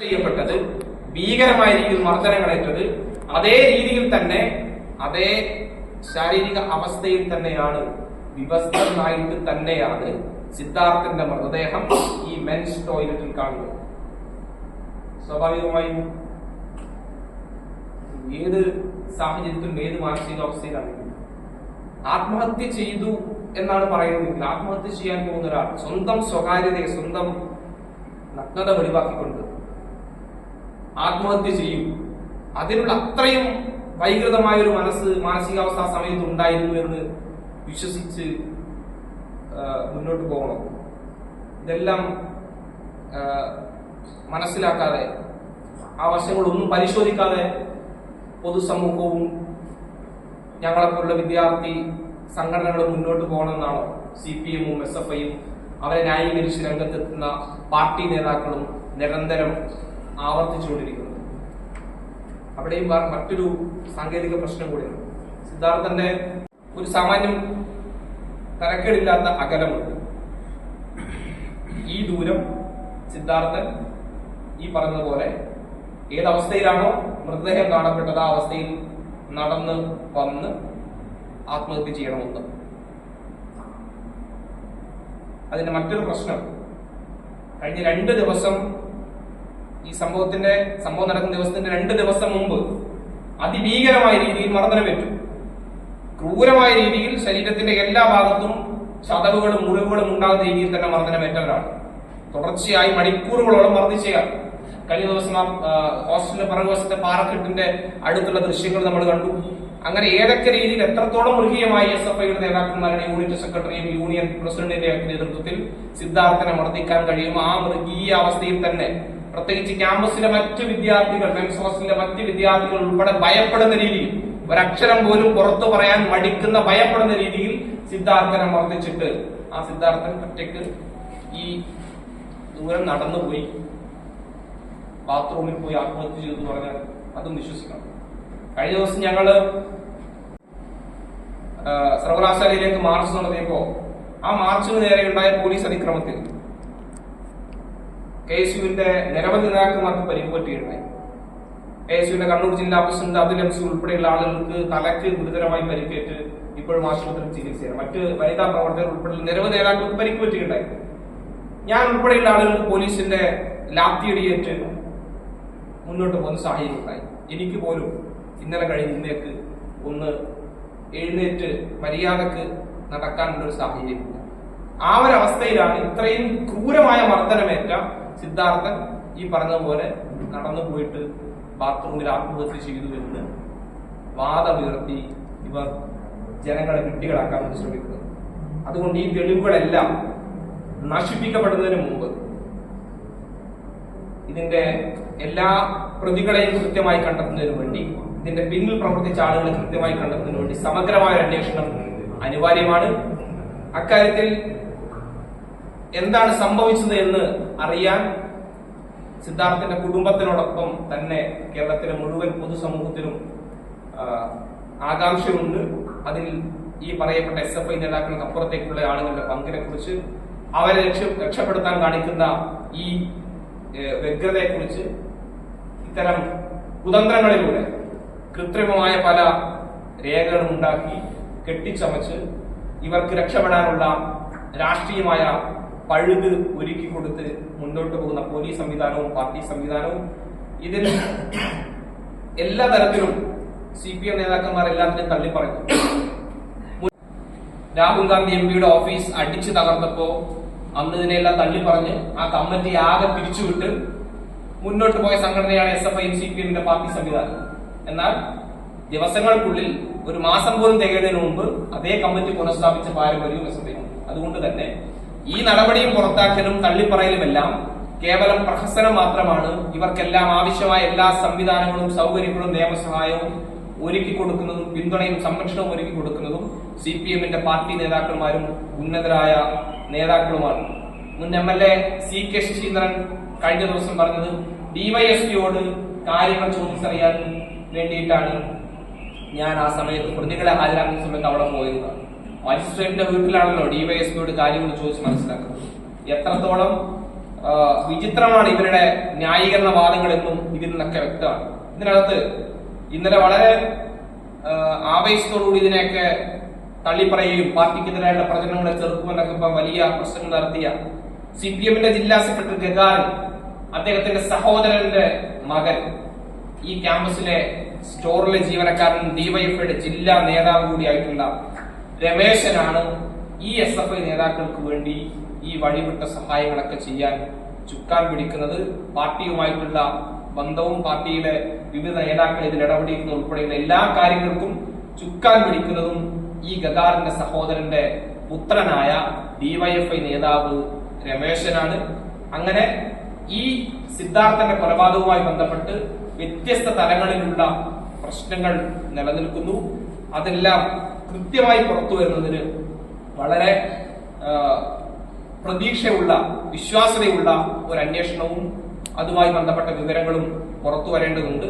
ചെയ്യപ്പെട്ടത് ഭീകരമായ രീതിയിൽ മർദ്ദനങ്ങളേറ്റത് അതേ രീതിയിൽ തന്നെ അതേ ശാരീരിക അവസ്ഥയിൽ തന്നെയാണ് വിവസ്ത്രനായിട്ട് തന്നെയാണ് സിദ്ധാർത്ഥന്റെ മൃതദേഹം ഈ മെൻസ് ടോയ്ലറ്റിൽ കാണുന്നത്. സ്വാഭാവികമായും ഏത് സാഹചര്യത്തിലും ഏത് മാനസികാവസ്ഥയിലാണ് ആത്മഹത്യ ചെയ്തു എന്നാണ് പറയുന്നതെങ്കിൽ ആത്മഹത്യ ചെയ്യാൻ പോകുന്ന ഒരാൾ സ്വന്തം സ്വകാര്യതയെ സ്വന്തം നഗ്നത വെളിവാക്കിക്കൊണ്ട് ആത്മഹത്യ ചെയ്യും. അതിനുള്ള അത്രയും വൈകൃതമായ ഒരു മനസ്സ് മാനസികാവസ്ഥ ആ സമയത്ത് ഉണ്ടായിരുന്നു എന്ന് വിശ്വസിച്ച് മുന്നോട്ട് പോകണം. ഇതെല്ലാം മനസ്സിലാക്കാതെ ആ വശങ്ങളൊന്നും പരിശോധിക്കാതെ പൊതുസമൂഹവും ഞങ്ങളെപ്പോലുള്ള വിദ്യാർത്ഥി സംഘടനകളും മുന്നോട്ട് പോകണമെന്നാണോ സി പി എമ്മും എസ് എഫ് ഐയും അവരെ ന്യായീകരിച്ച് രംഗത്തെത്തുന്ന പാർട്ടി നേതാക്കളും നിരന്തരം ആവർത്തിച്ചുകൊണ്ടിരിക്കുന്നത്. അവിടെയും മറ്റൊരു സാങ്കേതിക പ്രശ്നം കൂടിയാണ് സിദ്ധാർത്ഥന്റെ ഒരു സാമാന്യം തരക്കേടില്ലാത്ത അകലമുണ്ട്. ഈ ദൂരം സിദ്ധാർത്ഥൻ ഈ പറഞ്ഞതുപോലെ ഏതവസ്ഥയിലാണോ മൃതദേഹം കാണപ്പെട്ടത് ആ അവസ്ഥയിൽ നടന്ന് വന്ന് ആത്മഹത്യ ചെയ്യണമെന്ന് അതിന്റെ മറ്റൊരു പ്രശ്നം കഴിഞ്ഞ രണ്ട് ദിവസം ഈ സംഭവത്തിന്റെ സംഭവം നടക്കുന്ന ദിവസത്തിന്റെ രണ്ട് ദിവസം മുമ്പ് അതിഭീകരമായ രീതിയിൽ മർദ്ദനമേറ്റു ക്രൂരമായ രീതിയിൽ ശരീരത്തിന്റെ എല്ലാ ഭാഗത്തും ചതവുകളും മുറിവുകളും ഉണ്ടാകുന്ന രീതിയിൽ തന്നെ മർദ്ദനമേറ്റവരാണ് തുടർച്ചയായി മണിക്കൂറുകളോളം മർദ്ദിച്ചയാൾ കഴിഞ്ഞ ദിവസം ആ ഹോസ്റ്റലിന്റെ പിറകുവശത്തെ പാറക്കെട്ടിന്റെ അടുത്തുള്ള ദൃശ്യങ്ങൾ നമ്മൾ കണ്ടു. അങ്ങനെ ഏതൊക്കെ രീതിയിൽ എത്രത്തോളം മൃഗീയമായി എസ് എഫ് ഐയുടെ നേതാക്കന്മാരുടെ യൂണിറ്റ് സെക്രട്ടറിയും യൂണിയൻ പ്രസിഡന്റിന്റെ നേതൃത്വത്തിൽ സിദ്ധാർത്ഥനെ മർദ്ദിക്കാൻ കഴിയും ആ മൃഗീയ അവസ്ഥയിൽ തന്നെ പ്രത്യേകിച്ച് ക്യാമ്പസിലെ മറ്റ് വിദ്യാർത്ഥികൾ മെൻസ് ഹോസ്റ്റലിലെ മറ്റ് വിദ്യാർത്ഥികൾ ഉൾപ്പെടെ ഭയപ്പെടുന്ന രീതിയിൽ ഒരക്ഷരം പോലും പുറത്തു പറയാൻ മടിക്കുന്ന ഭയപ്പെടുന്ന രീതിയിൽ സിദ്ധാർത്ഥനെ മർദ്ദിച്ചിട്ട് ആ സിദ്ധാർത്ഥൻ ഒറ്റയ്ക്ക് ഈ ദൂരം നടന്നുപോയി. ബാത്റൂമിൽ പോയി ആത്മഹത്യ ചെയ്തു പറഞ്ഞാൽ അതും വിശ്വസിക്കണം. കഴിഞ്ഞ ദിവസം ഞങ്ങൾ സർവകലാശാലയിലേക്ക് മാർച്ച് നടത്തിയപ്പോ ആ മാർച്ചിന് നേരെ ഉണ്ടായ പോലീസ് അതിക്രമത്തിൽ. കെ എസ് യുവിന്റെ നിരവധി നേതാക്കന്മാർക്ക് പരിക്ക് പറ്റുകയുണ്ടായി കെ എസ് യുവിന്റെ കണ്ണൂർ ജില്ലാ പ്രസിഡന്റ് അബ്ദുൽ എംസി ഉൾപ്പെടെയുള്ള ആളുകൾക്ക് തലക്ക് ഗുരുതരമായി പരിക്കേറ്റ് ഇപ്പോഴും ആശുപത്രിയിൽ ചികിത്സയാണ്. മറ്റ് വനിതാ പ്രവർത്തകർ ഉൾപ്പെടെ നിരവധി നേതാക്കൾക്ക് പരിക്ക് പറ്റുകയുണ്ടായി ഞാൻ ഉൾപ്പെടെയുള്ള ആളുകൾക്ക് പോലീസിന്റെ ലാത്തിയടിയേറ്റ് മുന്നോട്ട് പോകുന്ന സാഹചര്യം ഉണ്ടായി. എനിക്ക് പോലും ഇന്നലെ കഴിഞ്ഞ ഇന്നേക്ക് ഒന്ന് എഴുന്നേറ്റ് മര്യാദയ്ക്ക് നടക്കാനുള്ള ഒരു സാഹചര്യമില്ല. ആ ഒരു അവസ്ഥയിലാണ് ഇത്രയും ക്രൂരമായ മർദ്ദനമേറ്റ സിദ്ധാർത്ഥൻ ഈ പറഞ്ഞതുപോലെ നടന്നു പോയിട്ട് ബാത്റൂമിൽ ആത്മഹത്യ ചെയ്തു എന്ന് വാദമുയർത്തി ഇവർ ജനങ്ങളെ വിഡ്ഢികളാക്കാൻ വേണ്ടി ശ്രമിക്കുന്നത് അതുകൊണ്ട് ഈ തെളിവുകളെല്ലാം നശിപ്പിക്കപ്പെടുന്നതിന് മുമ്പ് ഇതിന്റെ എല്ലാ പ്രതികളെയും കൃത്യമായി കണ്ടെത്തുന്നതിന് വേണ്ടി ഇതിന്റെ പിന്നിൽ പ്രവർത്തിച്ച ആളുകളെ കൃത്യമായി കണ്ടെത്തുന്നതിന് വേണ്ടി സമഗ്രമായ അന്വേഷണം അനിവാര്യമാണ്. അക്കാര്യത്തിൽ എന്താണ് സംഭവിച്ചത് എന്ന് അറിയാൻ സിദ്ധാർത്ഥന്റെ കുടുംബത്തിനോടൊപ്പം തന്നെ കേരളത്തിലെ മുഴുവൻ പൊതുസമൂഹത്തിനും ആകാംക്ഷയുണ്ട്. അതിൽ ഈ പറയപ്പെട്ട എസ് എഫ് ഐ നേതാക്കൾക്ക് അപ്പുറത്തേക്കുള്ള ആളുകളുടെ പങ്കിനെ കുറിച്ച് അവരെ രക്ഷ രക്ഷപ്പെടുത്താൻ കാണിക്കുന്ന ഈ വ്യഗ്രതയെ കുറിച്ച് ഇത്തരം കുതന്ത്രങ്ങളിലൂടെ കൃത്രിമമായ പല രേഖകളും ഉണ്ടാക്കി കെട്ടിച്ചമച്ച് ഇവർക്ക് രക്ഷപ്പെടാനുള്ള രാഷ്ട്രീയമായ പഴുത് ഒരുക്കി കൊടുത്ത് മുന്നോട്ട് പോകുന്ന പോലീസ് സംവിധാനവും പാർട്ടി സംവിധാനവും ഇതിൽ എല്ലാ തരത്തിലും സി പി എം നേതാക്കന്മാർ എല്ലാത്തിനും തള്ളിപ്പറഞ്ഞു രാഹുൽ ഗാന്ധി എം പിയുടെ ഓഫീസ് അടിച്ചു തകർത്തപ്പോ അന്ന് ഇതിനെല്ലാം തള്ളിപ്പറഞ്ഞ് ആ കമ്മിറ്റി ആകെ പിരിച്ചുവിട്ട് മുന്നോട്ട് പോയ സംഘടനയാണ് S F I C P എമ്മിന്റെ പാർട്ടി സംവിധാനം. എന്നാൽ ദിവസങ്ങൾക്കുള്ളിൽ ഒരു മാസം പോലും തികയുന്നതിന് മുമ്പ് അതേ കമ്മിറ്റി പുനഃസ്ഥാപിച്ച പാരമ്പര്യവും എസ് എഫ് ഐ അതുകൊണ്ട് തന്നെ ഈ നടപടിയും പുറത്താക്കലും തള്ളിപ്പറയലുമെല്ലാം കേവലം പ്രഹസനം മാത്രമാണ്. ഇവർക്കെല്ലാം ആവശ്യമായ എല്ലാ സംവിധാനങ്ങളും സൗകര്യങ്ങളും നിയമസഹായവും ഒരുക്കി കൊടുക്കുന്നതും പിന്തുണയും സംരക്ഷണവും ഒരുക്കി കൊടുക്കുന്നതും സി പി എമ്മിന്റെ പാർട്ടി നേതാക്കന്മാരും ഉന്നതരായ നേതാക്കളുമാണ്. മുൻ M L A C K Sasheendran കഴിഞ്ഞ ദിവസം പറഞ്ഞത് ഡിവൈഎസ്പിയോട് കാര്യങ്ങൾ ചോദിച്ചറിയാൻ വേണ്ടിയിട്ടാണ് ഞാൻ ആ സമയത്ത് പ്രതികളെ ഹാജരാക്കുന്ന സമയത്ത് അവിടെ പോയത്. മജിസ്ട്രേറ്റിന്റെ വീട്ടിലാണല്ലോ ഡിവൈഎസ്പിയോട് കാര്യങ്ങൾ ചോദിച്ച് മനസ്സിലാക്കുന്നത്. എത്രത്തോളം വിചിത്രമാണ് ഇവരുടെ ന്യായീകരണ വാദങ്ങളെന്നും ഇതിൽ നിന്നൊക്കെ വ്യക്തമാണ്. ഇതിനകത്ത് ഇന്നലെ വളരെ ആവേശത്തോടുകൂടി ഇതിനെയൊക്കെ തള്ളിപ്പറയുകയും പാർട്ടിക്കെതിരായുള്ള പ്രചരണങ്ങളെ ചെറുക്കുമെന്നൊക്കെ ഇപ്പം വലിയ പ്രശ്നങ്ങൾ നടത്തിയ സി പി എമ്മിന്റെ ജില്ലാ സെക്രട്ടറി ഗഗാരൻ അദ്ദേഹത്തിന്റെ സഹോദരന്റെ മകൻ ഈ ക്യാമ്പസിലെ സ്റ്റോറിലെ ജീവനക്കാരൻ ഡിവൈഎഫ്ഐയുടെ ജില്ലാ നേതാവ് കൂടിയായിട്ടുള്ള രമേശനാണ് ഈ എസ് എഫ് ഐ നേതാക്കൾക്ക് വേണ്ടി ഈ വഴിവിട്ട സഹായങ്ങളൊക്കെ ചെയ്യാൻ ചുക്കാൻ പിടിക്കുന്നത്. പാർട്ടിയുമായിട്ടുള്ള ബന്ധവും പാർട്ടിയിലെ വിവിധ നേതാക്കൾ ഇതിൽ ഇടപെടുന്ന ഉൾപ്പെടെയുള്ള എല്ലാ കാര്യങ്ങൾക്കും ചുക്കാൻ പിടിക്കുന്നതും ഈ ഗതാറിന്റെ സഹോദരന്റെ പുത്രനായ ഡിവൈഎഫ്ഐ നേതാവ് രമേശനാണ്. അങ്ങനെ ഈ സിദ്ധാർത്ഥന്റെ കൊലപാതകവുമായി ബന്ധപ്പെട്ട് വ്യത്യസ്ത തലങ്ങളിലുള്ള പ്രശ്നങ്ങൾ നിലനിൽക്കുന്നു. അതെല്ലാം കൃത്യമായി പുറത്തു വരുന്നതിന് വളരെ പ്രതീക്ഷയുള്ള വിശ്വാസ്യതയുള്ള ഒരു അന്വേഷണവും അതുമായി ബന്ധപ്പെട്ട വിവരങ്ങളും പുറത്തു വരേണ്ടതുണ്ട്.